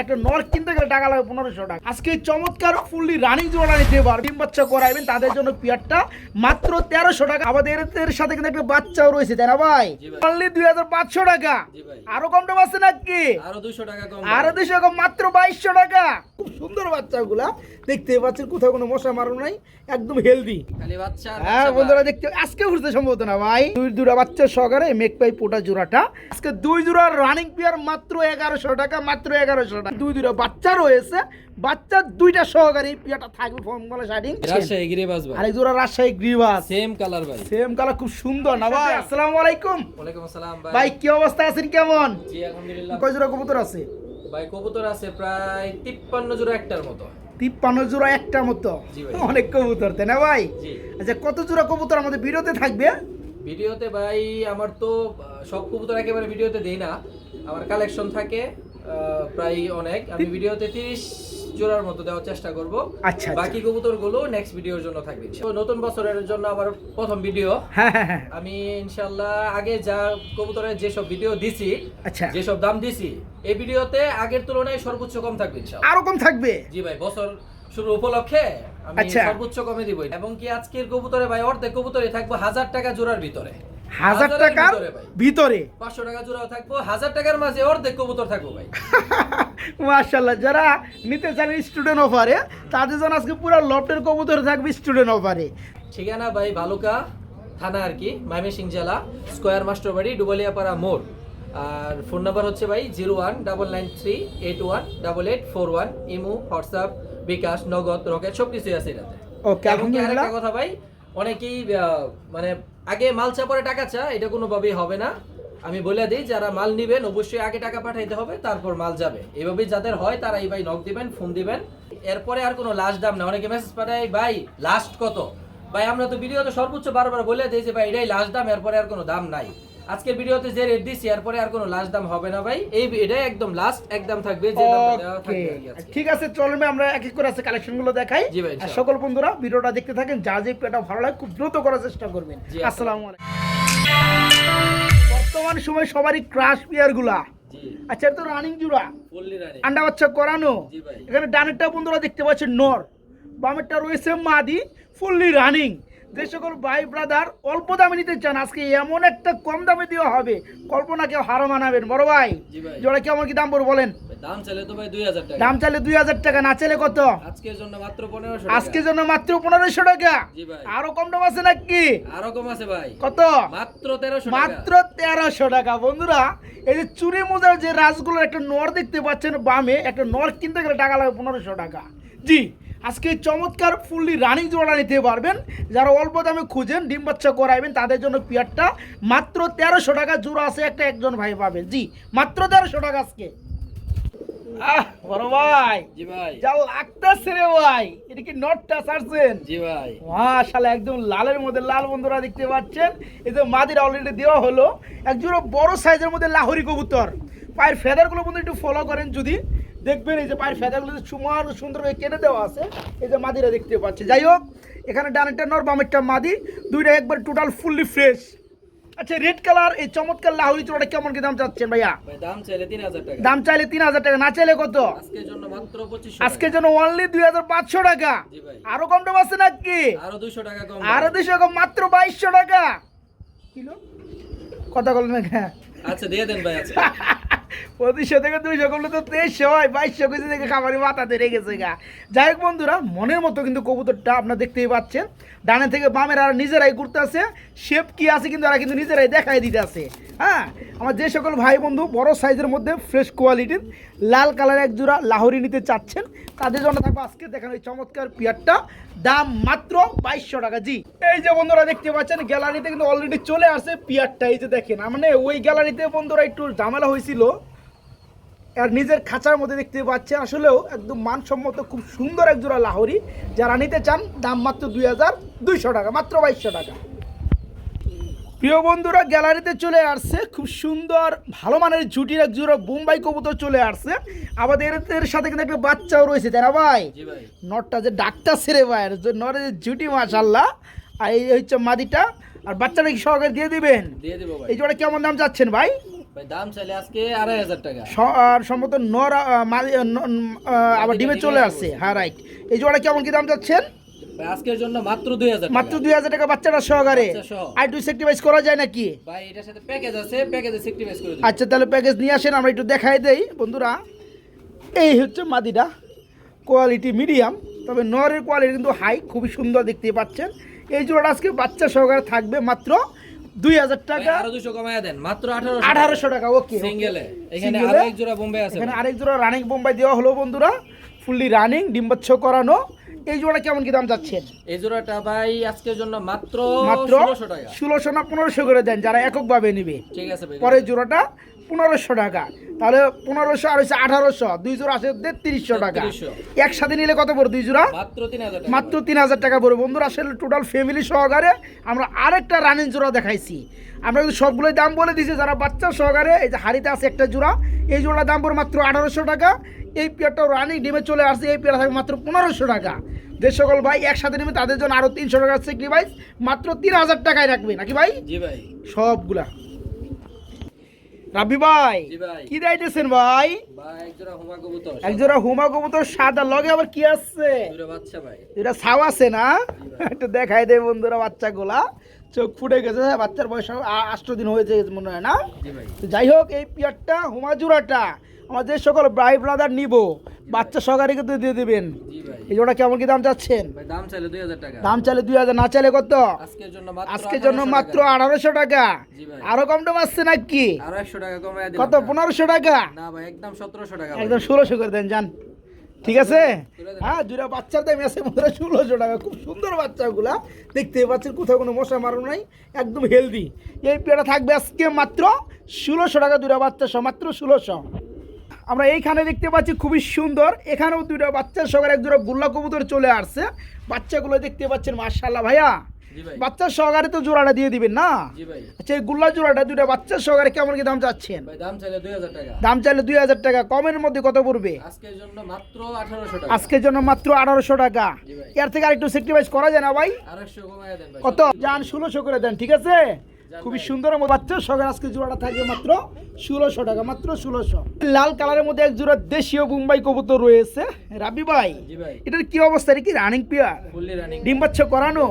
একটা নর কিনতে গেলে টাকা লাগে পনেরোশো টাকা। আজকে চমৎকার ফুললি রানিং জোড়া নিতে পারবে ডিম বাচ্চা করাইবেন তাদের জন্য পিয়ারটা মাত্র তেরোশো টাকা। আমাদের এর সাথে কিন্তু একটা বাচ্চাও রয়েছে তাই না ভাই? অনলি দুই হাজার পাঁচশো টাকা। আরও কম দাম আছে নাকি? আরও দুইশো টাকা আরও দুশো টাকা মাত্র বাইশশো টাকা। খুব সুন্দর বাচ্চাগুলা। দেখতে পাচ্ছেন কোথাও কোনো মশা মারো নাই একদম হেলদি হ্যাঁ বন্ধুরা দেখতে আজকে ঘুরতে সম্ভবত না ভাই। দুই দুটা বাচ্চা সহকারে মেক পাই পোটা জোড়াটা। আজকে দুই জোড়া রানিং পিয়ার মাত্র এগারোশো টাকা মাত্র এগারোশো দুই দুটা বাচ্চা রয়েছে। বাচ্চা দুইটা সহকারে পিয়াটা থাকবে শার্টিং রাজশাহী গিরিবাস ভাই। আরেক জোড়া রাজশাহী গ্রিবাস। সেম কালার ভাই। সেম কালার খুব সুন্দর না ভাই? আসসালামু আলাইকুম। ওয়ালাইকুম আসসালাম ভাই। ভাই কি অবস্থা আছেন কেমন? জি আলহামদুলিল্লাহ। কয় জোড়া কবুতর আছে? ভাই কবুতর আছে প্রায় তিপ্পান্ন জোড়া একটার মতো। তিপ্পান্ন জোড়া একটা মতো? অনেক কবুতর তাই না ভাই? আচ্ছা কত জোড়া কবুতর আমাদের ভিডিওতে থাকবে? ভিডিওতে ভাই আমার তো সব কবুতর একেবারে ভিডিওতে দেই না। আমার কালেকশন থাকে। প্রায় অনেক। আমি ভিডিওতে তিরিশ জোড়ার মতো দেওয়ার চেষ্টা করব। আচ্ছা, আচ্ছা। বাকি কবুতরগুলো নেক্সট ভিডিওর জন্য থাকবে তো নতুন বছরের জন্য আমার প্রথম ভিডিও হ্যাঁ হ্যাঁ হ্যাঁ। আমি ইনশাল্লাহ আগে যা কবুতরের যেসব ভিডিও দিছি আচ্ছা। যেসব দাম দিছি এই ভিডিওতে আগের তুলনায় সর্বোচ্চ কম থাকবে ইনশাল্লাহ। আরও কম থাকবে? জি ভাই বছর শুরু উপলক্ষে আমি আচ্ছা। সর্বোচ্চ কমে দিব। এবং কি আজকের কবুতরে ভাই অর্ধেক কবুতরে থাকব হাজার টাকা জোড়ার ভিতরে। হাজার টাকার ভিতরে পাঁচশো টাকা জোড়াও থাকব হাজার টাকার মাঝে অর্ধেক কবুতর থাকব ভাই। মাশাল্লাহ যারা নিতে চান স্টুডেন্ট অফারে তাদের জন্য আজকে পুরো লফটের কবুতর থাকবে স্টুডেন্ট অফারে ঠিকানা ভাই বালুকা থানা আর কি ময়মনসিং জেলা স্কোয়ার মাস্টার বাড়ি ডুবালিয়াপাড়া মোড়। আর ফোন নাম্বার হচ্ছে ভাই zero one double nine three eight one double eight four one imo WhatsApp bKash Nagad Rocket সব কিছুই আছে এটাতে। ওকে আলহামদুলিল্লাহ। কথা ভাই অনেকেই মানে আগে মাল চাপরে টাকা চা এটা কোনোভাবেই হবে না। আমি বলে দিই, যারা মাল নিবেন, অবশ্যই আগে টাকা পাঠাইতে হবে, তারপর মাল যাবে। এভাবেই যাদের হয় তারা এই ভাই নক দিবেন ফোন দিবেন। এরপরে আর কোনো লাস্ট দাম না। অনেকে মেসেজ পাঠায়, ভাই লাস্ট কত? ভাই, আমরা তো ভিডিওতে সর্বোচ্চ বারবার বলে দিই যে, ভাই, এটাই লাস্ট দাম, এরপরে আর কোনো দাম নাই। আজকের ভিডিওতে যে রেট দিছি এরপরে আর কোনো লাস্ট দাম হবে না ভাই। এই এটাই একদম লাস্ট একদম থাকবে যে দামটা দেওয়া থাকবে। ঠিক আছে চলুন ভাই, আমরা এক এক করে আছে কালেকশনগুলো দেখাই। আর সকল বন্ধুরা ভিডিওটা দেখতে থাকেন যা যে পেটা ভালো লাগে খুব দ্রুত করার চেষ্টা করবেন। জি, আসসালামু আলাইকুম। বর্তমান সময় সবারই ক্রাশ পিয়ারগুলা। আচ্ছা তো রানিং জুড়া। আন্ডা বাচ্চা করানো। জি ভাই। এখানে ডানেরটা বন্ধুরা দেখতে পাচ্ছেন নর। বামেরটা রয়েছে মাদি ফুললি রানিং যে সকল ভাই ব্রাদার অল্প দামে নিতে চান আজকে এমন একটা কম দামে দেওয়া হবে কল্পনা কেউ হারো মানাবেন। বড় ভাই জোড়া কেমন কি দাম পড়বে বলেন। দাম চাইলে তো ভাই দুই হাজার টাকা। দাম চাইলে দুই হাজার টাকা না চাইলে কত? আজকের জন্য মাত্র পনেরোশো আজকের জন্য মাত্র পনেরোশো টাকা। আরও কম দাম আছে নাকি? আরও কম আছে ভাই। কত? মাত্র তেরোশো মাত্র তেরোশো টাকা। বন্ধুরা এই যে চুরি মোজার যে রাজগুলোর একটা নর দেখতে পাচ্ছেন বামে একটা নর কিনতে গেলে টাকা লাগে পনেরোশো টাকা। জি আজকে চমৎকার ফুললি রানিং জোড়া নিতে পারবেন। যারা অল্প দামে খুঁজেন ডিম বাচ্চা করাইবেন তাদের জন্য পিয়ারটা মাত্র তেরোশো টাকা জোড়া আছে একটা একজন ভাই পাবেন জি মাত্র তেরোশো টাকা আজকে। আহ বড় ভাই। জি ভাই। যা লাগতেছে রে ভাই। এটা কি নটটা ছাড়ছেন জি ভাই। মাশাআল্লাহ একদম লালের মধ্যে লাল বন্ধুরা দেখতে পাচ্ছেন। এই যে মাদির অলরেডি দেওয়া হলো। একজোড়া বড় সাইজের মধ্যে লাহোরি কবুতর। পায়ের ফেদারগুলো বন্ধু একটু ফলো করেন যদি। দেখবেন এই যে পায়ের ফেদারগুলো সুমার সুন্দর হয়ে কেটে দেওয়া আছে এই যে মাদিরা দেখতে পাচ্ছে। যাই হোক এখানে ডানেরটা নর বামেরটা মাদি দুইটা একবার টোটাল ফুললি ফ্রেশ আচ্ছা রেড কালার এই চমৎকার লাহোরি চোড়াটা কেমন কি দাম চাচ্ছেন ভাইয়া? দাম চাইলে তিন হাজার টাকা। দাম চাইলে তিন হাজার টাকা না চাইলে কত? আজকের জন্য মাত্র পঁচিশশো আজকের জন্য অনলি দুই হাজার পাঁচশো টাকা। আরও কম দাম আছে নাকি? আরও দুইশো টাকা কম। আরও দুশো কম মাত্র বাইশশো টাকা। কিলো? কথা বলেন না আচ্ছা দিয়ে দেন ভাই আচ্ছা। পঁচিশশো থেকে দুইশো করলে তো তেইশশো হয়, বাইশশো কেজি থেকে মাথাতে রেখে গেছে গা। যাই হোক বন্ধুরা, মনের মতো কিন্তু কবুতরটা আপনারা দেখতেই পাচ্ছেন। ডানে থেকে বামের আর নিজেরাই ঘুরতে আছে শেপ কি আছে কিন্তু এরা কিন্তু নিজেরাই দেখাই দিতে আছে হ্যাঁ আমার যে সকল ভাই বন্ধু, বড় সাইজের মধ্যে ফ্রেশ কোয়ালিটির লাল কালার এক জোড়া লাহোরি নিতে চাচ্ছেন। তাদের জন্য থাকবে আজকে দেখানো এই চমৎকার পিয়ারটা। দাম মাত্র বাইশশো টাকা, জি। এই যে বন্ধুরা দেখতে পাচ্ছেন, গ্যালারিতে কিন্তু অলরেডি চলে আসে পিয়ারটা, এই যে দেখেন। মানে ওই গ্যালারিতে বন্ধুরা একটু ঝামেলা হয়েছিল। আর নিজের খাঁচার মধ্যে দেখতে পাচ্ছে আসলেও একদম মানসম্মত, খুব সুন্দর এক জোড়া লাহোরি। যারা নিতে চান, দাম মাত্র দুই হাজার দুইশো টাকা, মাত্র বাইশশো টাকা। প্রিয় বন্ধুরা গ্যালারিতে চলে আসছে। খুব সুন্দর ভালো মানের জুটির এক জোড়া বোম্বাই কবুতর চলে আসছে। আমাদের এর সাথে কিন্তু একটা বাচ্চাও রয়েছে তাই না ভাই? নটটা যে ডাক্তার সেরে যে নরের জুটি মাশাল্লাহ আর এই হচ্ছে মাদিটা। আর বাচ্চাটা কি সহকারে দিয়ে দিবেন? ভাই। এই জোড়া কেমন দাম যাচ্ছেন ভাই? ভাই দাম চাইলে আজকে আড়াই হাজার টাকা। আর সম্ভবত নর আহ, মাদি- আহ, ন- আহ, আবার ডিমে চলে আসছে। হ্যাঁ রাইট এই জোড়া কেমন কি দাম যাচ্ছেন ভাই আজকের জন্য মাত্র দুই হাজার মাত্র দুই হাজার টাকা বাচ্চাটা সহকারে। আর একটু সেক্টিভাইজ করা যায় নাকি? ভাই এটার সাথে প্যাকেজ আছে প্যাকেজে সেক্টিভাইজ করে দিই আচ্ছা তাহলে প্যাকেজ নিয়ে আসেন আমরা একটু দেখাই দেই বন্ধুরা। এই হচ্ছে মাদিটা। কোয়ালিটি মিডিয়াম তবে নরের কোয়ালিটি কিন্তু হাই খুবই সুন্দর দেখতে পাচ্ছেন। এই জোড়াটা আজকে বাচ্চা সহকারে থাকবে মাত্র দুই হাজার টাকা। আরও দুশো কমায় দেন মাত্র আঠারোশো টাকা। ওকে সিঙ্গেলে এখানে Single আরও এ? এক জোড়া বোম্বে আছে এখানে আরেক জোড়া রানিং বোম্বাই দেওয়া হলো বন্ধুরা। ফুললি রানিং ডিম্বাচ্ছ করানো। এই জোড়া কেমন কি দাম যাচ্ছেন এই জোড়াটা ভাই আজকের জন্য মাত্র মাত্র ষোলোশো না পনেরোশো করে দেন যারা এককভাবে নিবে। ঠিক আছে ভাই। পরের জোড়াটা পনেরোশো টাকা। তাহলে পনেরোশো আর হচ্ছে আঠারোশো দুই জোড়া আছে তেত্রিশশো টাকা। 3300 একসাথে নিলে কত পড়ে দুই জোড়া? মাত্র তিন হাজার টাকা পড়বে। বন্ধুরা আসলে টোটাল ফ্যামিলি সহকারে আমরা আরেকটা রানিং জোড়া দেখাইছি। আমরা কিন্তু সবগুলোই দাম বলে দিয়েছি যারা বাচ্চা সহকারে এই যে হাড়িতে আছে একটা জোড়া এই জোড়ার দাম পড়ে মাত্র আঠারোশো টাকা। এই পেয়ারটাও রানিং ডিমে চলে আসছে এই পেয়ার থাকবে মাত্র পনেরোশো টাকা। যে সকল ভাই একসাথে নেবে তাদের জন্য আরও তিনশো টাকা স্যাক্রিফাইস মাত্র তিন হাজার টাকায় রাখবে নাকি ভাই? জি ভাই। সবগুলা। রাব্বি ভাই কি দাইতেছেন ভাই? ভাই এক জোড়া হুমা কবুতর। একজোড়া হুমা কবুতর সাদা লগে আবার কি আছে বাচ্চা এটা ছাও আছে না? একটু দেখাই দেয় বন্ধুরা বাচ্চাগুলা। চোখ ফুটে গেছে বাচ্চার বয়স আষ্ট দিন হয়েছে মনে হয় না? যাই হোক এই পিয়ারটা হুমাজুরাটা আমার যে সকল ভাই ব্রাদার নিব বাচ্চা সহকারে কিন্তু দিয়ে দিবেন। এই জোড়া কেমন কি দাম চাচ্ছেন? ভাই দাম চাইলে দুই হাজার টাকা। দাম চাইলে দুই হাজার না চাইলে কত? আজকের জন্য মাত্র আজকের জন্য মাত্র টাকা। আঠারোশো টাকা। জি ভাই। আরও কম দাম আসছে নাকি? কত। পনেরোশো টাকা? না ভাই একদম সতেরোশো টাকা একদম ষোলোশো করে দেন যান। ঠিক আছে? হ্যাঁ দুইটা বাচ্চার দাম আছে মধ্যে ষোলোশো টাকা। খুব সুন্দর বাচ্চাগুলা। দেখতেই পাচ্ছেন কোথাও কোনো মশা মারো নাই একদম হেলদি এই পেয়ারা থাকবে আজকে মাত্র ষোলোশো টাকা দুইটা বাচ্চা মাত্র ষোলোশো। আমরা এইখানে দেখতে পাচ্ছি খুবই সুন্দর। এখানেও দুইটা বাচ্চার সহকারে এক দুটো গুল্লা কবুতর চলে আসছে। বাচ্চাগুলো দেখতে পাচ্ছেন মার্শাল্লাহ ভাইয়া। বাচ্চার সহকারে তো জোড়াটা দিয়ে দিবেন না? আচ্ছা এই গুল্লা জোড়াটা দুইটা বাচ্চার সহকারে কেমন কি দাম চাচ্ছেন? দাম চাইলে দুই হাজার টাকা। কমের মধ্যে কত পড়বে? আজকের জন্য মাত্র আঠারোশো টাকা। এর থেকে আরেকটু সেক্রিফাইস করা যায় না ভাই। কত? যান ষোলোশো করে দেন ঠিক আছে? খুবই সুন্দর আমার বাচ্চা। সকাল আজকে জোড়াটা থাকবে মাত্র ষোলোশো টাকা মাত্র ষোলোশো। লাল কালারের মধ্যে এক জোড়া দেশীয় মুম্বাই কবুতর রয়েছে। রাবি ভাই এটার কি অবস্থা? কি রানিং পিয়ার ফুললি ডিম বাচ্চা করানো?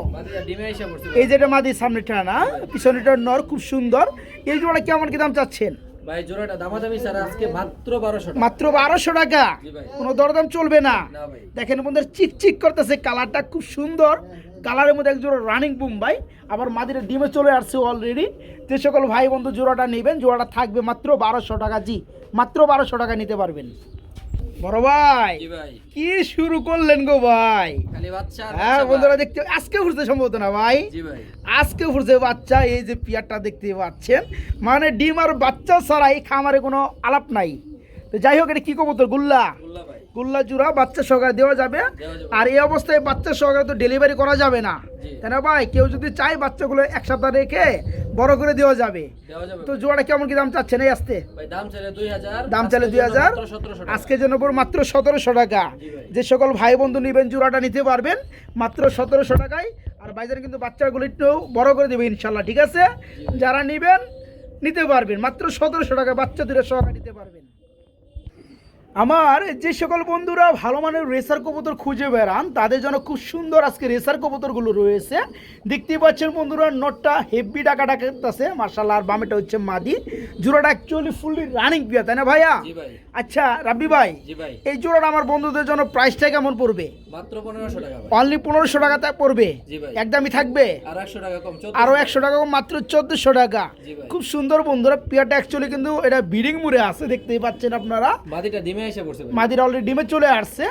এই যেটা মাদির সামনেটা না পিছনেটার নর খুব সুন্দর। এই জোড়া কেমন কি দাম চাচ্ছেন? ভাই জোড়াটা দামাদামি স্যার আজকে মাত্র বারোশো টাকা। মাত্র বারোশো টাকা? কোনো দরদাম চলবে না। দেখেন বন্ধুরা চিকচিক করতেছে কালারটা খুব সুন্দর। কালারের মধ্যে এক জোড়া রানিং বুম্বাই আবার মাদিরে ডিমে চলে আসছে অলরেডি যে সকল ভাই বন্ধু জোড়াটা নেবেন জোড়াটা থাকবে মাত্র বারোশো টাকা জি মাত্র বারোশো টাকা নিতে পারবেন। বড় ভাই কি শুরু করলেন গো ভাই? হ্যাঁ বন্ধুরা দেখতে আজকে ফুটছে সম্ভবত না ভাই? ভাই। আজকে ফুটছে বাচ্চা এই যে পিয়ারটা দেখতে পাচ্ছেন। মানে ডিম আর বাচ্চা ছাড়া এই খামারে কোনো আলাপ নাই। তো যাই হোক এটা কি কবুতর? গুল্লা ভাই জুড়া বাচ্চা সহকারে দেওয়া যাবে। আর এই অবস্থায় বাচ্চা সহকারে তো ডেলিভারি করা যাবে না। তাই না ভাই? কেউ যদি চায় বাচ্চাগুলো এক সপ্তাহ রেখে বড় করে দেওয়া যাবে। তো জোড়া কেমন কি দাম চাচ্ছেন এই আসতে? দাম চাইলে দুই হাজার আজকে জন্য মাত্র সতেরোশো টাকা। যে সকল ভাই বন্ধু নেবেন জোড়াটা নিতে পারবেন মাত্র সতেরোশো টাকায়। আর বাইজার কিন্তু বাচ্চাগুলো একটু বড় করে দেবে ইনশাল্লাহ ঠিক আছে? যারা নেবেন নিতে পারবেন। মাত্র সতেরোশো টাকা বাচ্চা দূরে সহকারে নিতে পারবেন। আমার যে সকল বন্ধুরা ভালো মানের রেসার কবুতর খুঁজে বেড়ান তাদের জন্য খুব সুন্দর আজকে রেসার কবুতরগুলো রয়েছে। দেখতেই পাচ্ছেন বন্ধুরা নটটা হেভি ডাকা ডাকাতেছে মার্শাল্লাহ আর বামেটা হচ্ছে মাদি। জোড়াটা অ্যাকচুয়ালি ফুললি রানিং পিয়া তাই না ভাইয়া? আচ্ছা রাব্বি ভাই এই জোড়াটা আমার বন্ধুদের জন্য প্রাইসটা কেমন পড়বে? মাত্র পনেরোশো টাকা অনলি পনেরোশো টাকা তা পড়বে? একদমই থাকবে? আর একশো টাকা আরও একশো টাকা কম, মাত্র চোদ্দোশো টাকা। খুব সুন্দর বন্ধুরা পিয়াটা অ্যাকচুয়ালি কিন্তু এটা বিডিং মুড়ে আছে দেখতেই পাচ্ছেন আপনারা। মাদিটা ডিমে এসে পড়ছে মাদির অলরেডি ডিমে চলে আসছে।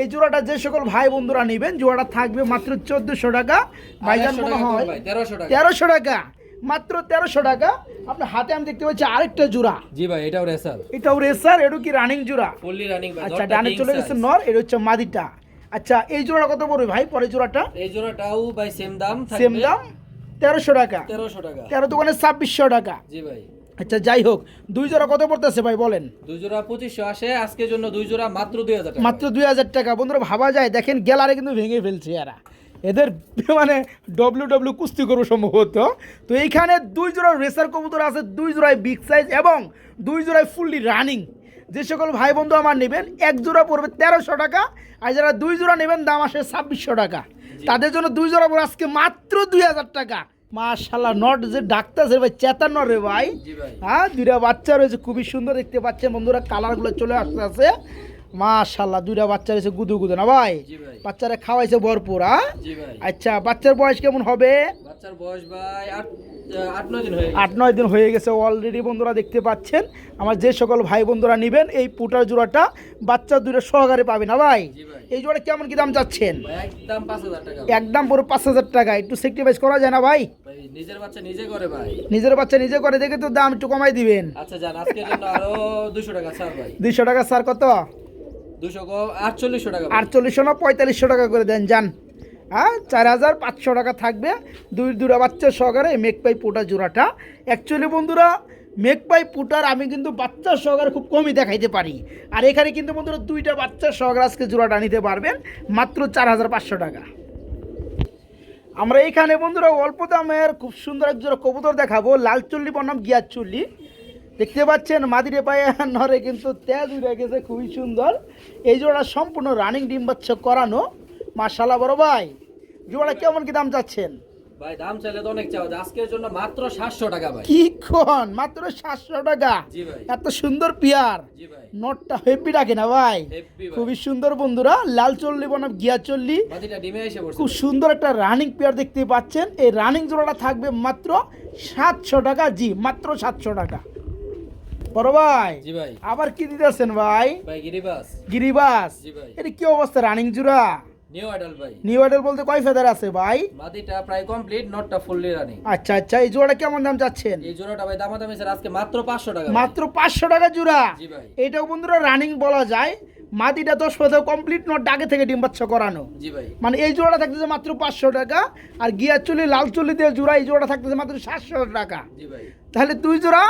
এই জোড়াটা যে সকল ভাই বন্ধুরা নেবেন জোড়াটা থাকবে মাত্র চোদ্দোশো টাকা। আর ভাইজান মনে হয় তেরোশো টাকা। মাত্র তেরোশো টাকা। আপনার হাতে আমি দেখতে পাচ্ছি আরেকটা জোড়া। জি ভাই এটাও রেসার। এটাও রেসার এটাও কি রানিং জোড়া? ফুললি রানিং আচ্ছা ডানে চলে গেছে নর এটা হচ্ছে মাদিটা আচ্ছা এই জোড়া কত পড়বে ভাই পরে জোড়াটা? এই জোড়াটাও ভাই সেম দাম সেম দাম তেরোশো টাকা। তেরোশো টাকা। তেরো দোকানে ছাব্বিশশো টাকা। জি ভাই। আচ্ছা যাই হোক দুই জোড়া কত পড়তেছে ভাই বলেন? দুই জোড়া পঁচিশশো আসে আজকের জন্য দুই জোড়া মাত্র দুই হাজার মাত্র দুই হাজার টাকা। বন্ধুরা ভাবা যায় দেখেন গেলারে কিন্তু ভেঙে ফেলছে এরা। এদের মানে ডব্লিউ ডব্লিউ কুস্তি করব সম্ভবত। তো এইখানে দুই জোড়া রেসার কবুতর আছে দুই জোড়ায় বিগ সাইজ এবং দুই জোড়ায় ফুললি রানিং যে সকল ভাই বন্ধু আমার নেবেন এক জোড়া পড়বে তেরোশো টাকা আর যারা দুই জোড়া নেবেন দাম আসে ছাব্বিশশো টাকা। তাদের জন্য দুই জোড়া পড়বে আজকে মাত্র দুই হাজার টাকা। মাশাল্লাহ নট যে ডাক্তার ভাই চেতান রে ভাই। ভাই। হ্যাঁ দুইটা বাচ্চা রয়েছে খুবই সুন্দর দেখতে পাচ্ছেন বন্ধুরা কালারগুলো চলে আসতে আছে মাশাল্লাহ দুইটা বাচ্চা রয়েছে গুদু গুদু না ভাই? বাচ্চারা খাওয়াইছে ভরপুর হ্যাঁ আচ্ছা বাচ্চার বয়স কেমন হবে? বাচ্চার বয়স ভাই আট নয় দিন হয়ে গেছে। অলরেডি বন্ধুরা দেখতে পাচ্ছেন। আমার যে সকল ভাই বন্ধুরা নেবেন এই পুটার জোড়াটা বাচ্চা দুটো সহকারে পাবে না ভাই? এই জোড়া কেমন কি দাম চাচ্ছেন? একদম পুরো পাঁচ হাজার টাকা একটু সেক্রিফাইস করা যায় না ভাই? নিজের বাচ্চা নিজে করে ভাই। নিজের বাচ্চা নিজে করে দেখে তো দাম একটু কমাই দিবেন। আচ্ছা যান আজকের জন্য আরও দুশো টাকা স্যার ভাই। দুইশো টাকা স্যার কত? আটচল্লিশশো টাকা। আটচল্লিশশো না, পঁয়তাল্লিশশো টাকা করে দেন, যান। হ্যাঁ চার হাজার পাঁচশো টাকা থাকবে। দুই দুটা বাচ্চা সহকারে এই মেঘপাই পুটা জোড়াটা। অ্যাকচুয়ালি বন্ধুরা, মেঘপাই পুটার আমি কিন্তু বাচ্চা সহকারে খুব কমই দেখাইতে পারি। আর এখানে কিন্তু বন্ধুরা দুইটা বাচ্চা সহকারে আজকে জোড়াটা নিতে পারবেন, মাত্র চার হাজার পাঁচশো টাকা। আমরা এইখানে বন্ধুরা অল্প দামের খুব সুন্দর এক জোড়া কবুতর দেখাবো, লাল চল্লি বনাম গিয়ার চল্লি। দেখতে পাচ্ছেন মাদিরে পায়ে নরে কিন্তু তেজ উড়ে গেছে খুবই সুন্দর। এই জোড়া সম্পূর্ণ রানিং ডিম বাচ্চা করানো। মার্শাল্লাহ বড় ভাই। জোড়া কেমন কি দাম চাচ্ছেন? ভাই দাম চাইলে তো অনেক চাও আজকের জন্য মাত্র সাতশো টাকা ভাই। কি মাত্র সাতশো টাকা? জি ভাই। এত সুন্দর পিয়ার। জি ভাই। নটটা না ভাই? খুবই সুন্দর বন্ধুরা। লাল চল্লি বনাম গিয়া চল্লি। ডিমে এসে পড়ছে। খুব সুন্দর একটা রানিং পেয়ার দেখতে পাচ্ছেন। এই রানিং জোড়াটা থাকবে মাত্র সাতশো টাকা। জি মাত্র সাতশো টাকা। বড় ভাই জি ভাই। আবার কি দিতেছেন ভাই? ভাই গিরিবাস। গিরিবাস? জি ভাই। এটা কি অবস্থা রানিং জোড়া? নিউ আইডল ভাই। নিউ আইডল বলতে কয় ফেদার আছে ভাই? মাটিটা প্রায় কমপ্লিট নটটা ফুললি রানিং আচ্ছা আচ্ছা এই জোড়াটা কেমন দাম চাচ্ছেন? এই জোড়াটা ভাই দামাদামি স্যার আজকে মাত্র পাঁচশো টাকা মাত্র পাঁচশো টাকা জোড়া? জি ভাই। এটাও বন্ধুরা রানিং বলা যায়। মাটিটা দশ ফেদার কমপ্লিট নট আগে থেকে ডিম বাচ্চা করানো। জি ভাই। মানে এই জোড়া থাকতেছে মাত্র পাঁচশো টাকা আর গিয়ার চুলি লাল চুলি দিয়ে জোড়া এই জোড়া থাকতেছে মাত্র সাতশো টাকা। জি ভাই। তাহলে দুই জোড়া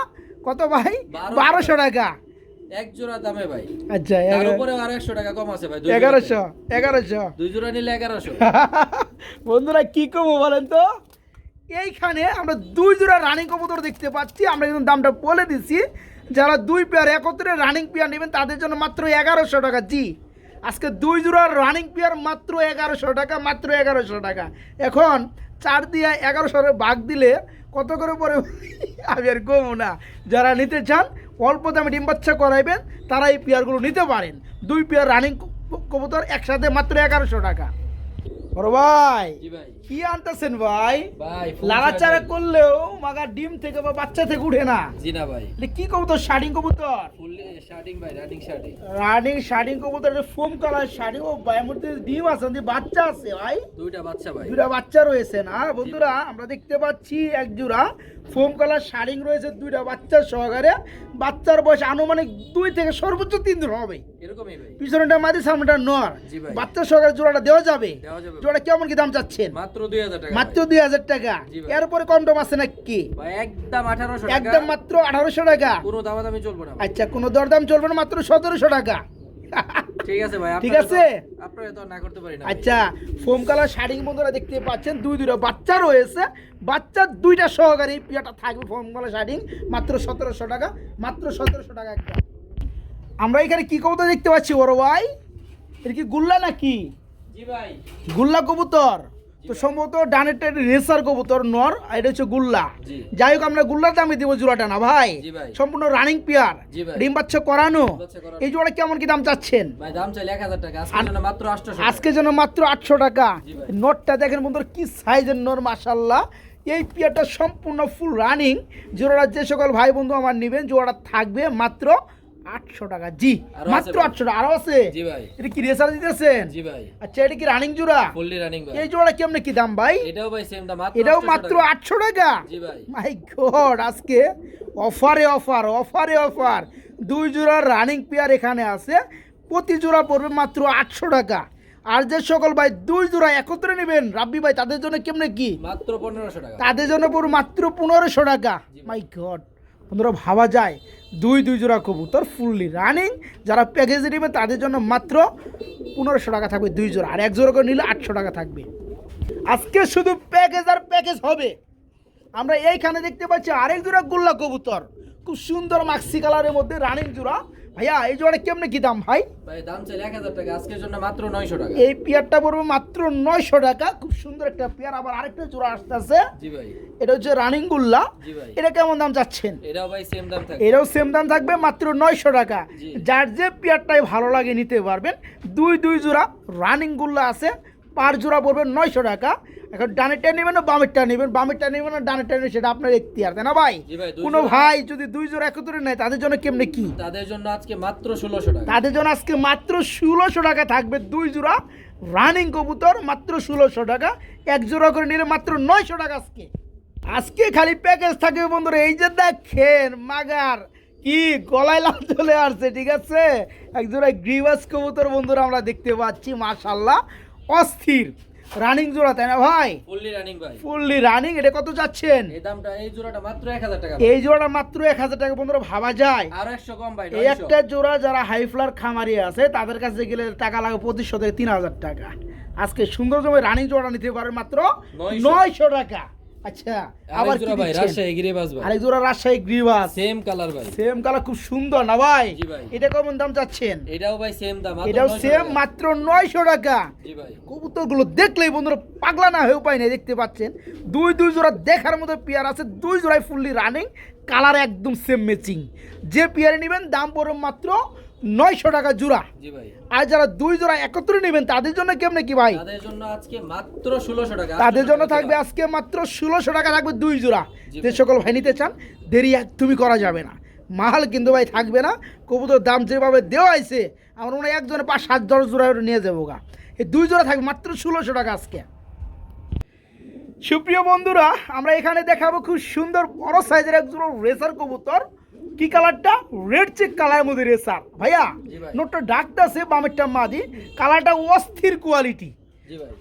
কত ভাই? বারোশো টাকা। এক জোড়া দামে ভাই। আচ্ছা তার উপরে আরও একশো টাকা কম আছে ভাই এগারোশো এগারোশো। দুই জোড়া নিলে এগারোশো। বন্ধুরা কি করব বলেন তো? এইখানে আমরা দুই জোড়া রানিং কবুতর দেখতে পাচ্ছি। আমরা কিন্তু দামটা বলে দিচ্ছি যারা দুই পেয়ার একত্রে রানিং পেয়ার নেবেন তাদের জন্য মাত্র এগারোশো টাকা। জি আজকে দুই জোড়া রানিং পেয়ার মাত্র এগারোশো টাকা মাত্র এগারোশো টাকা। এখন চার দিয়ে এগারোশো ভাগ দিলে কত করে পরে আমি আর কমু না। যারা নিতে চান, অল্প দামে ডিম বাচ্চা করাইবেন তারা এই পেয়ারগুলো নিতে পারেন। দুই পেয়ার রানিং কবুতর একসাথে মাত্র এগারোশো টাকা। বড় ভাই। ভাই। কি আনতেছেন ভাই? ভাই লাড়াচাড়া করলেও মাগা ডিম থেকে বা বাচ্চা থেকে উঠে না। জি না ভাই। কি কবুতর? শার্টিং কবুতর? স্টার্টিং ভাই রানিং স্টার্টিং রানিং শার্টিং কবুতর ফোম কালার শার্টিং। ও ভাইয়ের মধ্যে ডিম আছে বাচ্চা আছে ভাই। দুইটা বাচ্চা ভাই। দুটা বাচ্চা রয়েছে না? বন্ধুরা আমরা দেখতে পাচ্ছি এক জোড়া ফোম কালার শাড়িং রয়েছে দুইটা বাচ্চা সহকারে। বাচ্চার বয়স আনুমানিক দুই থেকে সর্বোচ্চ তিন দিন হবে। এরকমই ভাই। পিছনেটা মাদি সামনেটা নর। বাচ্চা সহকারে জোড়াটা দেওয়া যাবে। দেওয়া যাবে। জোড়া কেমন কি দাম চাচ্ছেন? মাত্র দুই হাজার টাকা মাত্র ভাই। দুই হাজার টাকা। জি ভাই। এরপরে কম দাম আছে নাকি? ভাই একদম টাকা। একদম মাত্র আঠারোশো টাকা। কোনো দামাদামি চলবে না আচ্ছা কোনো দরদাম চলবে না মাত্র সতেরোশো টাকা। ঠিক আছে ভাই ঠিক আছে? আপনারা তো না করতে পারি না আচ্ছা ফোম কালার শাড়ি বন্ধুরা দেখতে পাচ্ছেন দুই দুইটা বাচ্চা রয়েছে। বাচ্চার দুইটা সহকারী পিয়াটা থাকবে ফোম কালার শাড়ি মাত্র সতেরোশো টাকা মাত্র সতেরোশো টাকা একটা। আমরা এখানে কি কবুতর দেখতে পাচ্ছি বড় ভাই? এটা কি গুল্লা নাকি? জি ভাই। গুল্লা কবুতর। তো সম্ভবত ডানেরটা রেসার কবুতর নর আর এটা হচ্ছে গুল্লা। যাই হোক আমরা গুল্লার দামে দিব জোড়াটা না ভাই। সম্পূর্ণ রানিং পেয়ার ডিম বাচ্চা করানো। এই জোড়া কেমন কি দাম চাচ্ছেন? জন্য মাত্র আজকে যেন মাত্র আটশো টাকা। নোটটা দেখেন বন্ধুরা কি সাইজের নোর মাসাল্লাহ এই পেয়ারটা সম্পূর্ণ ফুল রানিং জোড়াটা যে সকল ভাই বন্ধু আমার নেবেন জোড়াটা থাকবে মাত্র আটশো টাকা। জি মাত্র আটশো টাকা আরও আছে? জি ভাই। এটা কি রেসার দিতেছেন? জি ভাই। আচ্ছা এটা কি রানিং জোড়া? ফুললি রানিং ভাই। এই জোড়া কেমনে কি দাম ভাই? এটাও ভাই সেম দাম মাত্র এটাও মাত্র আটশো টাকা? জি ভাই। মাই গড আজকে অফারে অফার অফারে অফার দুই জোড়া রানিং পেয়ার এখানে আছে। প্রতি জোড়া পড়বে মাত্র আটশো টাকা। আর যে সকল ভাই দুই জোড়া একত্রে নেবেন রাব্বি ভাই তাদের জন্য কেমনে কি? মাত্র পনেরোশো টাকা। তাদের জন্য পড়বে মাত্র পনেরোশো টাকা। মাই গড বন্ধুরা, ভাবা যায়। দুই দুই জোড়া কবুতর ফুললি রানিং যারা প্যাকেজে নেবে, তাদের জন্য মাত্র পনেরোশো টাকা থাকবে দুই জোড়া। আর এক জোড়া করে নিলে আটশো টাকা থাকবে। আজকে শুধু প্যাকেজ আর প্যাকেজ হবে। আমরা এইখানে দেখতে পাচ্ছি আরেক জোড়া গোল্লা কবুতর। খুব সুন্দর মাক্সি কালারের মধ্যে রানিং জোড়া। ভাইয়া এই জোড়া কেমনে কি দাম ভাই? ভাই দাম চাইলে এক হাজার টাকা আজকের জন্য মাত্র নয়শো টাকা। এই পেয়ারটা পড়বে মাত্র নয়শো টাকা খুব সুন্দর একটা পেয়ার আবার আরেকটা জোড়া আসতেছে। জি ভাই। এটা হচ্ছে রানিং গুল্লা জি ভাই। এটা কেমন দাম চাচ্ছেন? এটাও ভাই সেম দাম থাকে এটাও সেম দাম থাকবে মাত্র নয়শো টাকা। যার যে পেয়ারটাই ভালো লাগে নিতে পারবেন দুই দুই জোড়া রানিং গুল্লা আছে পার জোড়া পড়বে নয়শো টাকা। এখন ডানেরটা নেবেন না বামেরটা নেবেন? বামেরটা নেবেন না ডানেরটা নেবেন সেটা আপনার এখতিয়ার তাই না ভাই? কোনো ভাই যদি দুই জোড়া একত্রে নেয় তাদের জন্য কেমনে কি? তাদের জন্য আজকে মাত্র ষোলোশো টাকা। তাদের জন্য আজকে মাত্র ষোলোশো টাকা থাকবে দুই জোড়া রানিং কবুতর মাত্র ষোলোশো টাকা। এক জোড়া করে নিলে মাত্র নয়শো টাকা আজকে। আজকে খালি প্যাকেজ থাকবে বন্ধুরা এই যে দেখেন মাগার কি গলায় লাল চলে আসছে ঠিক আছে? এক জোড়া গ্রিভাস কবুতর বন্ধুরা আমরা দেখতে পাচ্ছি মাশাল্লাহ অস্থির। রানিং জোড়া তাই না ভাই? ফুললি রানিং ভাই। ফুললি রানিং এটা কত যাচ্ছেন? এই দামটা এই জোড়াটা মাত্র এক হাজার টাকা। এই জোড়াটা মাত্র এক হাজার টাকা বন্ধুরা ভাবা যায়। আর 100 কম ভাই এই একটা জোড়া যারা হাই ফ্লার খামারি আছে তাদের কাছে গেলে টাকা লাগে 2500 থেকে তিন হাজার টাকা। আজকে সুন্দর জমে রানিং জোড়া নিতে পারে মাত্র 900 নয়শো টাকা। আচ্ছা আবার কি ভাই রাজশাহী গিরিবাস ভাই। আরেক জোড়া রাজশাহী গ্রিবাস। সেম কালার ভাই। সেম কালার খুব সুন্দর না ভাই? এটা কেমন দাম চাচ্ছেন? এটাও ভাই সেম দাম এটাও সেম মাত্র নয়শো টাকা। জি ভাই। কবুতরগুলো দেখলেই বন্ধুরা পাগলা না হয়ে পায় না দেখতে পাচ্ছেন। দুই দুই জোড়া দেখার মতো পেয়ার আছে দুই জোড়াই ফুললি রানিং কালার একদম সেম ম্যাচিং যে পেয়ারে নেবেন দাম পড়বে মাত্র নয়শো টাকা জোড়া। আর যারা দুই জোড়া একত্রে নেবেন তাদের জন্য কেমনে কি ভাই? তাদের জন্য আজকে মাত্র ষোলোশো টাকা। তাদের জন্য থাকবে আজকে মাত্র ষোলোশো টাকা থাকবে দুই জোড়া। যে সকল ভাই নিতে চান দেরি একদমই করা যাবে না। মাল কিন্তু ভাই থাকবে না। কবুতর দাম যেভাবে দেওয়া হয়েছে আমরা মনে হয় একজনে পাঁচ সাত দশ জোড়া নিয়ে যাব গা। এই দুই জোড়া থাকবে মাত্র ষোলোশো টাকা আজকে। সুপ্রিয় বন্ধুরা আমরা এখানে দেখাবো খুব সুন্দর বড় সাইজের এক জোড়া রেসার কবুতর। কি কালারটা? রেড চেক কালারের মধ্যে রেসার ভাইয়া। নোটটা ডাকতেছে বামেরটা মাদি কালারটা অস্থির কোয়ালিটি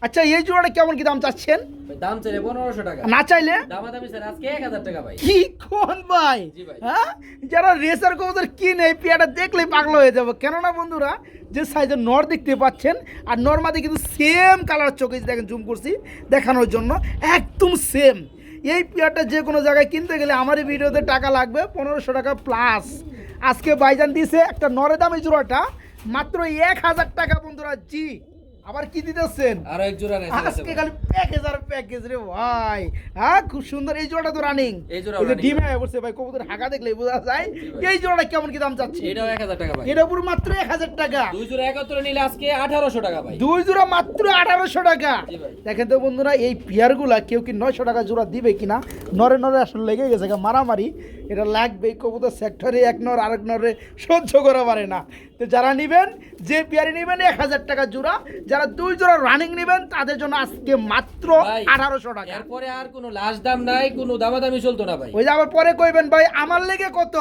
আচ্ছা এই জোড়াটা কেমন কি দাম চাচ্ছেন? দাম চাইলে পনেরোশো টাকা। না চাইলে? কি কোন ভাই? হ্যাঁ? যারা রেসার কবুতর কিনে এই পেয়াটা দেখলেই পাগল হয়ে যাবে। কেননা বন্ধুরা যে সাইজের নর দেখতে পাচ্ছেন আর কিন্তু সেম কালার চোখে দেখেন জুম করছি দেখানোর জন্য একদম সেম এই পেয়ারটা যে কোনো জায়গায় কিনতে গেলে আমার এই ভিডিওতে টাকা লাগবে পনেরোশো টাকা প্লাস আজকে বাইজান দিছে একটা নরে দামি জোড়াটা। মাত্র এক হাজার টাকা বন্ধুরা, জি। আবার কি দিতেছেন? আরও এক জোড়া রেখে আজকে খালি প্যাকেজ আর প্যাকেজ রে ভাই। হ্যাঁ খুব সুন্দর এই জোড়াটা তো রানিং এই জোড়া এই যে running। বসে ভাই কবুতর হাঁকা দেখলে বোঝা যায়। এই জোড়াটা কেমন কি দাম চাচ্ছি এটাও এক হাজার টাকা ভাই। এটা পুরো মাত্র এক হাজার টাকা। দুই জোড়া একত্রে নিলে আজকে আঠারোশো টাকা ভাই। দুই জোড়া মাত্র আঠারোশো টাকা। জি দেখেন তো বন্ধুরা এই পিয়ারগুলা কেউ কি নয়শো টাকা জোড়া দিবে কিনা? নরে নরে আসলে লেগে গেছে মারামারি। এটা লাগবে কবুতর সেক্টরে এক নর আরেক নরে সহ্য করা পারে না। তো যারা নেবেন যে পিয়ারে নেবেন এক হাজার টাকা জোড়া। যারা দুই জোড়া রানিং নেবেন তাদের জন্য আজকে মাত্র আঠারোশো টাকা। এরপরে আর কোনো লাস্ট দাম নাই কোনো দামাদামি চলতো না ভাই। ওই যে আবার পরে কইবেন ভাই আমার লেগে কত?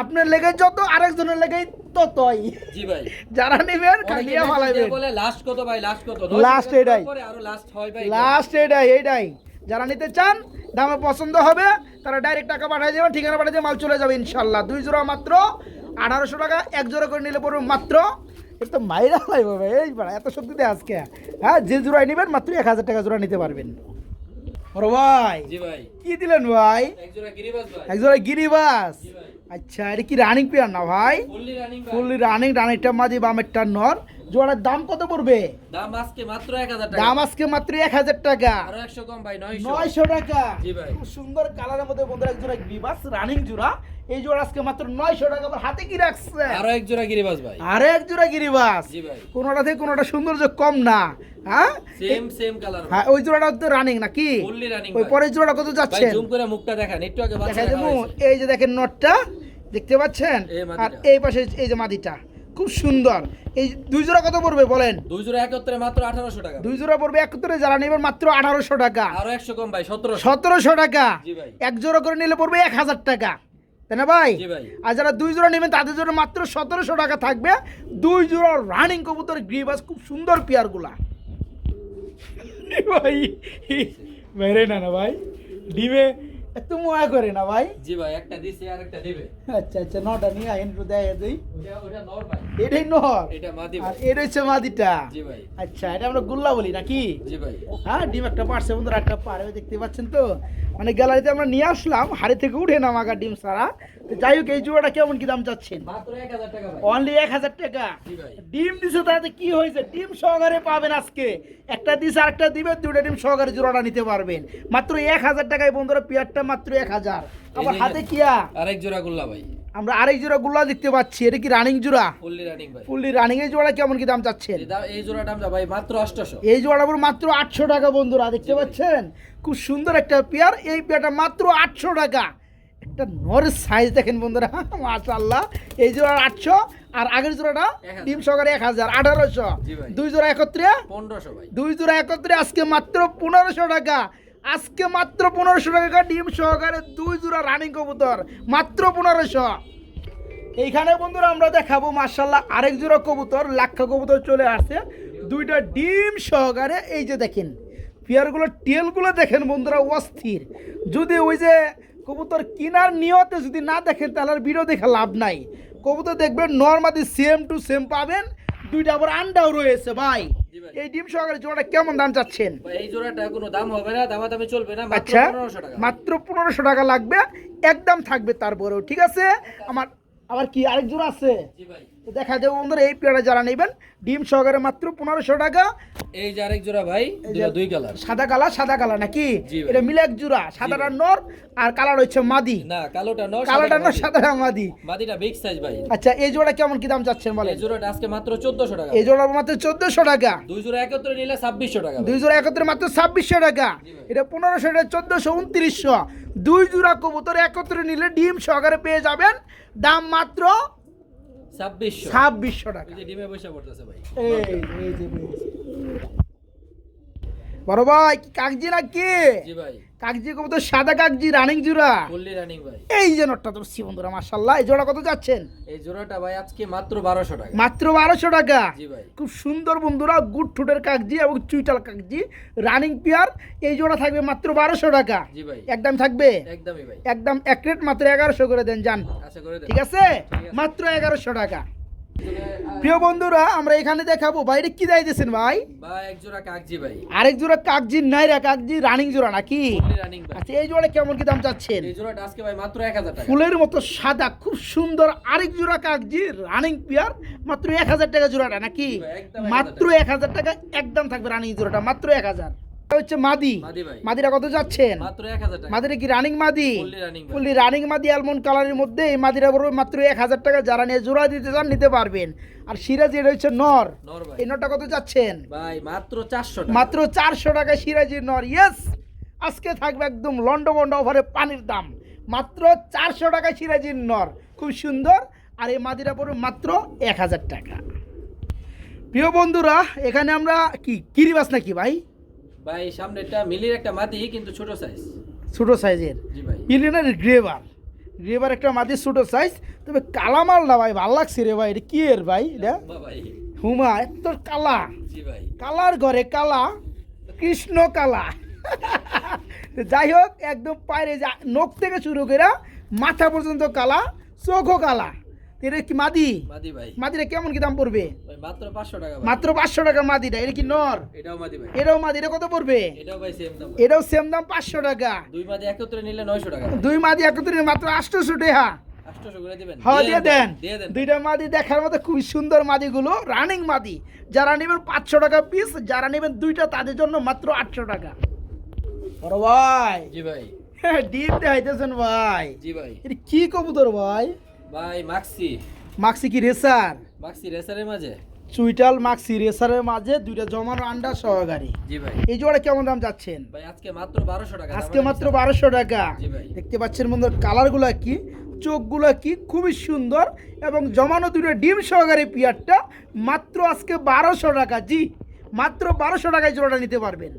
আপনার লেগে যত আরেকজনের লেগে ততই। জি ভাই। যারা নেবেন অনেকে খালিয়া ফালাইবেন। বলে লাস্ট কত ভাই লাস্ট কত? Last এটাই। পরে আরও লাস্ট হয় ভাই। লাস্ট এটাই এইটাই যারা নিতে চান দামে পছন্দ হবে তারা ডাইরেক্ট টাকা পাঠিয়ে দেবেন ঠিকানা পাঠিয়ে দিয়ে মাল চলে যাবে ইনশাল্লাহ দুই জোড়া মাত্র আঠারোশো টাকা এক জোড়া করে নিলে পড়বে মাত্র এটা তো মাইরা ভাই এই এত সত্যি দেয় আজকে। হ্যাঁ যে জোড়ায় নেবেন মাত্র এক হাজার টাকা জোড়া নিতে পারবেন। বড় ভাই কি দিলেন ভাই? এক জোড়া গিরিবাস আচ্ছা এটা কি রানিং পেয়ার না ভাই? ফুললি রানিং রানিংটা মাঝি বামেরটা নর। জোড়ার দাম কত পড়বে? দাম আজকে মাত্র এক হাজার টাকা। দাম আজকে মাত্র এক হাজার টাকা। আরও কম ভাই টাকা। জি ভাই। খুব সুন্দর কালারের মধ্যে বন্ধুরা এক জোড়া গ্রিবাস রানিং জোড়া। এই জোড়া আজকে মাত্র নয়শো টাকা আবার হাতে কি রাখছে আরও এক জোড়া গিরিবাস ভাই। আরে এক জোড়া গিরিবাস কোনোটা থেকে কোনোটা সৌন্দর্য কম না হ্যাঁ? সেম সেম কালার হ্যাঁ ওই জোড়াটা তো রানিং নাকি? ওই পরের জোড়া কত যাচ্ছে জুম করে মুখটা দেখান একটু আগে দেখা দেখা এই যে দেখেন নটটা দেখতে পাচ্ছেন? আর এই পাশে এই যে মাদিটা খুব সুন্দর। এই দুই জোড়া কত পড়বে বলেন? দুই জোড়া একত্রে মাত্র আঠারোশো টাকা। দুই জোড়া পড়বে একত্রে যারা নেবেন মাত্র আঠারোশো টাকা। আরও একশো কম ভাই সতেরোশো। সতেরোশো টাকা। এক জোড়া করে নিলে পড়বে এক হাজার টাকা। তাই না ভাই? আর যারা দুই জোড়া নেবেন তাদের জন্য মাত্র সতেরোশো টাকা থাকবে। দুই জোড়া রানিং কবুতর গ্রিবাস খুব সুন্দর পেয়ারগুলা ভাই মেরে না না ভাই। ডিমে এত ময়া করে না ভাই। জি ভাই একটা দিছি আর একটা দিবে। আচ্ছা আচ্ছা নটা নিয়ে আইন দেখা দিই এটাই নর এটা আর এটা হচ্ছে মাদিটা? আচ্ছা এটা আমরা গুল্লা বলি নাকি? হ্যাঁ ডিম একটা পারছে বন্ধুরা একটা পারে দেখতে পাচ্ছেন তো? মানে গ্যালারিতে আমরা নিয়ে আসলাম হাড়ি থেকে উঠে না মাগা ডিম সারা তো যাই হোক এই জোড়াটা কেমন কি দাম চাচ্ছেন? মাত্র 1000 টাকা ভাই। অনলি এক হাজার টাকা? ডিম দিছে তাতে কি হয়েছে? ডিম সহকারে পাবেন আজকে। একটা দিছে আরেকটা দিবে দুটো ডিম সহকারে জোড়াটা নিতে পারবেন। মাত্র এক হাজার টাকায় বন্ধুরা পেয়ারটা মাত্র এক হাজার। এই যে- হাতে কিয়া আরেক জোড়া গুল্লা ভাই। আমরা আরেক জোড়া গুলা দেখতে পাচ্ছি। এটা কি রানিং জোড়া? ফুললি রানিং ভাই। ফুললি রানিং এর জোড়া কেমন কি দাম চাচ্ছেন? এই দাম- এই জোড়া দামটা ভাই মাত্র 800 এই জোড়াটা পুরো মাত্র আটশো টাকা বন্ধুরা দেখতে পাচ্ছেন? খুব সুন্দর একটা পেয়ার এই পেয়ারটা মাত্র আটশো টাকা। একটা নরের সাইজ দেখেন বন্ধুরা মাশাল্লাহ এই জোড়া আটশো আর আগের জোড়াটা ডিম সহকারে এক হাজার আঠারোশো। দুই জোড়া একত্রে? 1500 ভাই। দুই জোড়া একত্রে আজকে মাত্র পনেরোশো টাকা। আজকে মাত্র পনেরোশো টাকা ডিম সহকারে দুই জোড়া রানিং কবুতর, মাত্র পনেরোশো। এইখানে বন্ধুরা আমরা দেখাবো মার্শাল্লাহ আরেক জোড়া কবুতর, লাক্ষা কবুতর চলে আসছে। দুইটা ডিম সহকারে, এই যে দেখেন, পেয়ারগুলো, টেলগুলো দেখেন বন্ধুরা অস্থির। যদি ওই যে কবুতর কেনার নিয়তে যদি না দেখেন, তাহলে আর ভিডিও দেখে লাভ নাই। কবুতর দেখবেন, নর্মালি সেম টু সেম পাবেন। দুইটা আবার আন্ডাও রয়েছে, ভাই। এই ডিম সহকারে জোড়াটা কেমন দাম চাচ্ছেন? এই জোড়াটা কোনো দাম হবে না দামাদামি চলবে না মাত্র আচ্ছা 1500 টাকা। মাত্র পনেরোশো টাকা লাগবে একদম থাকবে তারপরেও ঠিক আছে? আমার আবার কি আরেক জোড়া আছে? জি ভাই। তো দেখা যাবে বন্ধুরা এই পেয়ারা যারা নেবেন ডিম সহকারে মাত্র পনেরোশো টাকা। এই যে আরেক জোড়া ভাই দুই কালার সাদা কালার সাদা কালার নাকি? এটা মিলে এক জোড়া সাদাটা নর আর কালার হচ্ছে মাদি। না কালোটা নর কালারটা নর সাদাটা মাদি। মাদিটা বিগ সাইজ ভাই। আচ্ছা এই জোড়া কেমন কি দাম চাচ্ছেন বলেন? এই জোড়াটা আজকে মাত্র 1400 টাকা। এই জোড়া মাত্র চোদ্দশো টাকা। দুই জোড়া একত্রে নিলে 2600 টাকা দুই জোড়া একত্রে মাত্র ছাব্বিশশো টাকা। এটা পনেরোশো এটা চোদ্দশো উনত্রিশশো। দুই জোড়া কবুতর একত্রে নিলে ডিম সহকারে পেয়ে যাবেন। দাম মাত্র 2600 ছাব্বিশশো। টাকা। যে ডিমে পড়তেছে ভাই। এই এই যে বড় ভাই কাগজি নাকি? জি ভাই। কাগজি কবুতর সাদা কাগজি রানিং জোড়া। ফুললি রানিং ভাই। এই যে নটটা তো বন্ধুরা মার্শাল্লাহ এই জোড়া কত যাচ্ছেন? এই জোড়াটা ভাই আজকে মাত্র 1200 টাকা। মাত্র বারোশো টাকা? জি ভাই। খুব সুন্দর বন্ধুরা গুড ঠুটের কাগজি এবং চুইটাল কাগজি রানিং পেয়ার এই জোড়া থাকবে মাত্র বারোশো টাকা। জি ভাই। একদম থাকবে? একদমই ভাই। একদম এক রেট মাত্র এগারোশো করে দেন যান। আশা করে দেন। ঠিক আছে? ঠিক আছে। মাত্র এগারোশো টাকা। প্রিয় বন্ধুরা আমরা এখানে দেখাবো বাইরে কি দিতেছেন ভাই? ভাই এক জোড়া কাকজি ভাই। আরেক জোড়া কাগজি নাইরা কাগজি রানিং জোড়া নাকি? আচ্ছা এই জোড়া কেমন কি দাম চাচ্ছেন? এই জোড়াটা আজকে ভাই মাত্র 1000 টাকা। ফুলের মতো সাদা খুব সুন্দর আরেক জোড়া কাকজি রানিং পেয়ার মাত্র এক হাজার টাকা জোড়াটা নাকি? 1000 মাত্র এক হাজার টাকা একদম থাকবে রানিং জোড়াটা মাত্র এক হাজার। হচ্ছে মাদি। মাদি মাদিরা কত যাচ্ছেন? মাত্র 1000 টাকা। মাদিরা কি রানিং মাদি? ফুললি রানিং মাদি আলমন্ড কালারের মধ্যে এই মাদিরা পড়বে মাত্র এক হাজার টাকা। যারা নিয়ে জোড়া দিতে চান নিতে পারবেন। আর সিরাজি এটা হচ্ছে নর। এই নরটা কত যাচ্ছেন? ভাই মাত্র 400 টাকা। মাত্র চারশো টাকা সিরাজির নর। ইয়েস আজকে থাকবে একদম লন্ডবন্ড অফারে পানির দাম। মাত্র চারশো টাকা সিরাজির নর। খুব সুন্দর। আর এই মাদিরা পড়বে মাত্র এক হাজার টাকা। প্রিয় বন্ধুরা এখানে আমরা কি কিরিবাস নাকি ভাই? ভাই সামনেটা মিলির একটা মাদি কিন্তু ছোট সাইজ ছোটো সাইজের বিলিয়নের গ্রেভার গ্রেভার একটা মাদির ছোটো সাইজ তবে কালা মালটা ভাই ভালো লাগছে রে ভাই এটা কি এর ভাই এটা? হুমা এত কালা। কালার ঘরে কালা কৃষ্ণ কালা। যাই হোক একদম পায়রে যা নখ থেকে শুরু করে মাথা পর্যন্ত কালা চোখও কালা। এটা কি মাদি? মাদি ভাই। মাদিরা কেমন কি দাম পড়বে? মাত্র 500 টাকা মাত্র পাঁচশো টাকা মাদিটা এটা কি নর? এটাও মাদি ভাই। এটাও মাদি এটা কত পড়বে? এটাও ভাই সেম দাম। এটাও সেম দাম পাঁচশো টাকা। দুই মাদি একত্রে নিলে 900 টাকা। দুই মাদি একত্রে মাত্র আটশোশো টাকা। 800 করে দিবেন। হ্যাঁ দুইটা মাদি দেখার মতো খুবই সুন্দর মাদিগুলো রানিং মাদি। যারা নেবেন পাঁচশো টাকা পিস যারা নেবেন দুইটা তাদের জন্য মাত্র আটশো টাকা। বড় ভাই। জি ভাই। ডিম দেখাইতেছেন ভাই। জি ভাই। কি কবুতর ভাই? ভাই মাক্সি। মাক্সি কি রেসার? মাক্সি রেসারের মাঝে? চুইটাল মাক্সি রেসারের মাঝে দুইটা জমানো আন্ডা সহকারী। জি ভাই। এই জোড়া কেমন দাম যাচ্ছেন ভাই আজকে মাত্র 1200 টাকা আজকে মাত্র বারোশো টাকা। জি ভাই। দেখতে পাচ্ছেন বন্ধু কালারগুলো কি চোখগুলো কি খুবই সুন্দর এবং জমানো দুটো ডিম সহকারী পিয়ারটা মাত্র আজকে বারোশো টাকা। জি মাত্র বারোশো টাকায় জোড়াটা নিতে পারবেন।